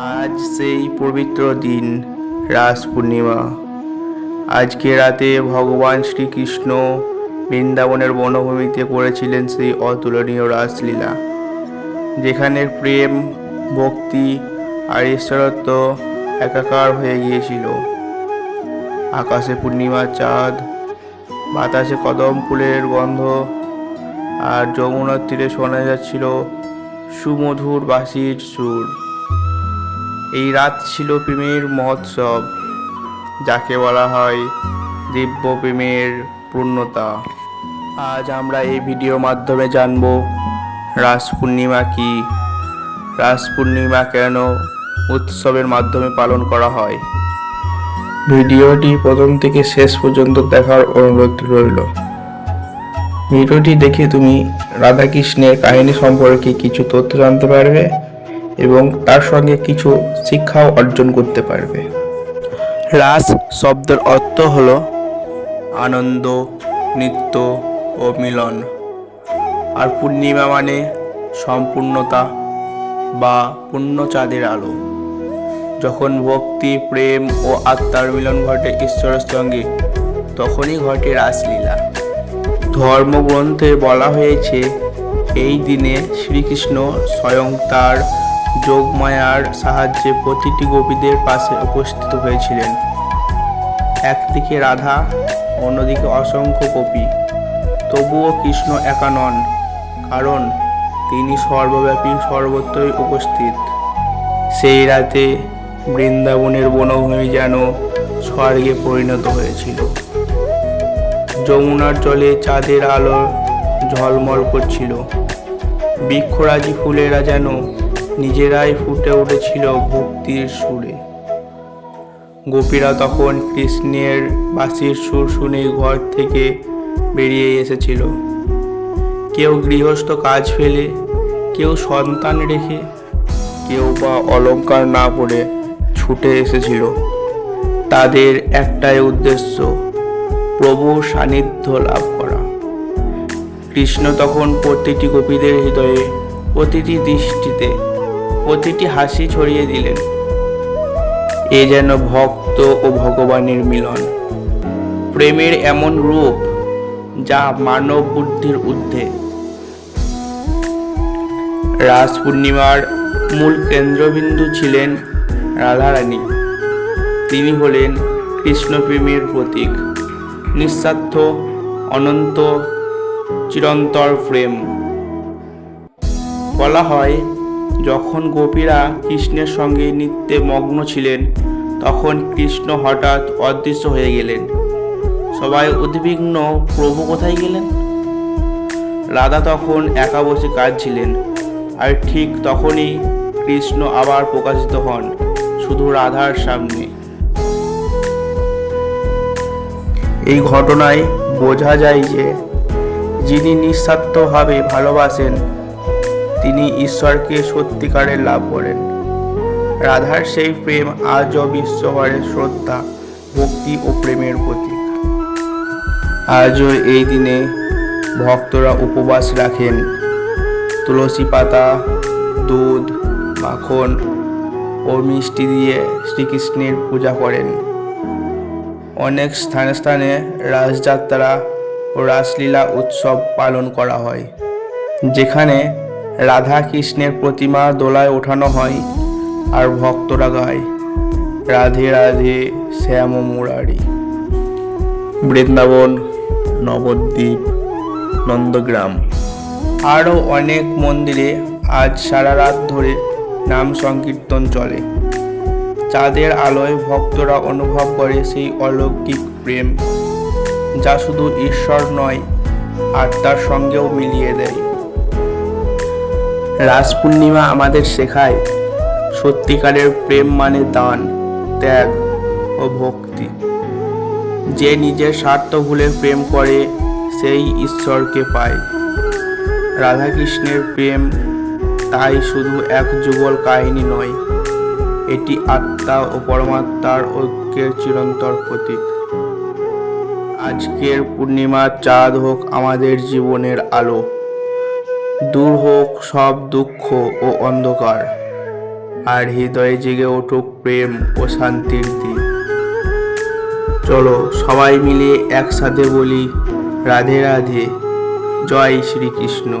আজ সেই পবিত্র দিন, রাস পূর্ণিমা। আজকে রাতে ভগবান শ্রীকৃষ্ণ বৃন্দাবনের বনভূমিতে করেছিলেন সেই অতুলনীয় রাসলীলা যেখানে প্রেম, ভক্তি আর ঈশ্বরত্ব একাকার হয়ে গিয়েছিল। আকাশে পূর্ণিমার চাঁদ, বাতাসে কদম ফুলের গন্ধ আর যমুনার তীরে শোনা যাচ্ছিল সুমধুর বাঁশির সুর। এই রাত ছিল প্রেমের মহোৎসব, যাকে বলা হয় দিব্য প্রেমের পূর্ণতা। আজ আমরা এই ভিডিওর মাধ্যমে জানব, রাস পূর্ণিমা কি? রাস পূর্ণিমা কেন উৎসবের মাধ্যমে পালন করা হয়? ভিডিওটি প্রথম থেকে শেষ পর্যন্ত দেখার অনুরোধ রইল। ভিডিওটি দেখে তুমি রাধাকৃষ্ণের কাহিনী সম্পর্কে কিছু তথ্য জানতে পারবে। এবং তার সঙ্গে কিছু শিক্ষাও অর্জন করতে পারবে। রাস শব্দের অর্থ হল আনন্দ, নৃত্য ও মিলন। আর পূর্ণিমা মানে সম্পূর্ণতা বা পূর্ণ চাঁদের আলো। যখন ভক্তি, প্রেম ও আত্মার মিলন ঘটে ঈশ্বরের সঙ্গে, তখনই ঘটে রাসলীলা। ধর্মগ্রন্থে বলা হয়েছে, এই দিনে শ্রীকৃষ্ণ স্বয়ং তার যোগমায়ার সাহায্যে প্রতিটি গোপীদের পাশে উপস্থিত হয়েছিলেন। একদিকে রাধা, অন্যদিকে অসংখ্য গোপী। তবুও কৃষ্ণ একা নন, কারণ তিনি সর্বব্যাপী, সর্বত্রই উপস্থিত। সেই রাতে বৃন্দাবনের বনভূমি যেন স্বর্গে পরিণত হয়েছিল। যমুনার জলে চাঁদের আলো ঝলমল করছিল। বৃক্ষরাজি ফুলেরা যেন নিজেরাই ফুটে উঠেছিল ভক্তির সুরে। গোপীরা তখন কৃষ্ণের বাসির সুর শুনে ঘর থেকে বেরিয়ে এসেছিল। কেউ গৃহস্থ কাজ ফেলে, কেউ সন্তান রেখে, কেউ বা অলংকার না পরে ছুটে এসেছিল। তাদের একটাই উদ্দেশ্য, প্রভুর সান্নিধ্য লাভ করা। কৃষ্ণ তখন প্রতিটি গোপীদের হৃদয়ে প্রতিটি দৃষ্টিতে প্রতিটি হাসি ছড়িয়ে দিলেন। এ যেন ভক্ত ও ভগবানের মিলন। প্রেমের এমন রূপ যা মানব বুদ্ধির ঊর্ধ্বে। রাস পূর্ণিমার মূল কেন্দ্রবিন্দু ছিলেন রাধারানী। তিনি হলেন কৃষ্ণপ্রেমের প্রতীক। নিঃস্বার্থ, অনন্ত, চিরন্তর প্রেম। বলা হয় যখন গোপীরা কৃষ্ণের সঙ্গে নৃত্যে মগ্ন ছিলেন, তখন কৃষ্ণ হঠাৎ অদৃশ্য হয়ে গেলেন। সবাই উদ্বিগ্ন, প্রভু কোথায় গেলেন? রাধা তখন একা বসে কাঁদছিলেন, আর ঠিক তখনই কৃষ্ণ আবার প্রকাশিত হন শুধু রাধার সামনে। এই ঘটনায় বোঝা যায় যে, যিনি নিঃস্বার্থভাবে ভালোবাসেন ঈশ্বরকে সত্যিকারের লাভ করেন। রাধার সেই প্রেম আজও বিশ্বভরের শ্রদ্ধা, ভক্তি ও প্রেমের প্রতীক। আজও এই দিনে ভক্তরা উপবাস রাখেন। তুলসী পাতা, দুধ, মাখন ও মিষ্টি দিয়ে শ্রীকৃষ্ণের পূজা করেন। অনেক স্থানে স্থানে রাসযাত্রা ও রাসলীলা উৎসব পালন করা হয়, যেখানে রাধা কৃষ্ণের প্রতিমা দোলায় ওঠানো হয় আর ভক্তরা গায়, রাধে রাধে, শ্যাম মুরারি। বৃন্দাবন, নবদ্বীপ, নন্দগ্রাম। আরও অনেক মন্দিরে আজ সারা রাত ধরে নাম সংকীর্তন চলে। চাঁদের আলোয় ভক্তরা অনুভব করে সেই অলৌকিক প্রেম, যা শুধু ঈশ্বর নয়, আত্মার সঙ্গেও মিলিয়ে দেয়। রাস পূর্ণিমা আমাদের শেখায়, সত্যিকারের প্রেম মানে দান, ত্যাগ ও ভক্তি। যে নিজের স্বার্থ ভুলে প্রেম করে, সেই ঈশ্বরকে পায়। রাধাকৃষ্ণের প্রেম তাই শুধু এক যুগল কাহিনী নয়, এটি আত্মা ও পরমাত্মার ঐক্যের চিরন্তর প্রতীক। আজকের পূর্ণিমার চাঁদ হোক আমাদের জীবনের আলো। দূর হোক সব দুঃখ ও অন্ধকার, আর হৃদয়ে জেগে উঠুক প্রেম ও শান্তির দ্বীপ চলো সবাই মিলে একসাথে বলি, রাধে রাধে, জয় শ্রীকৃষ্ণ।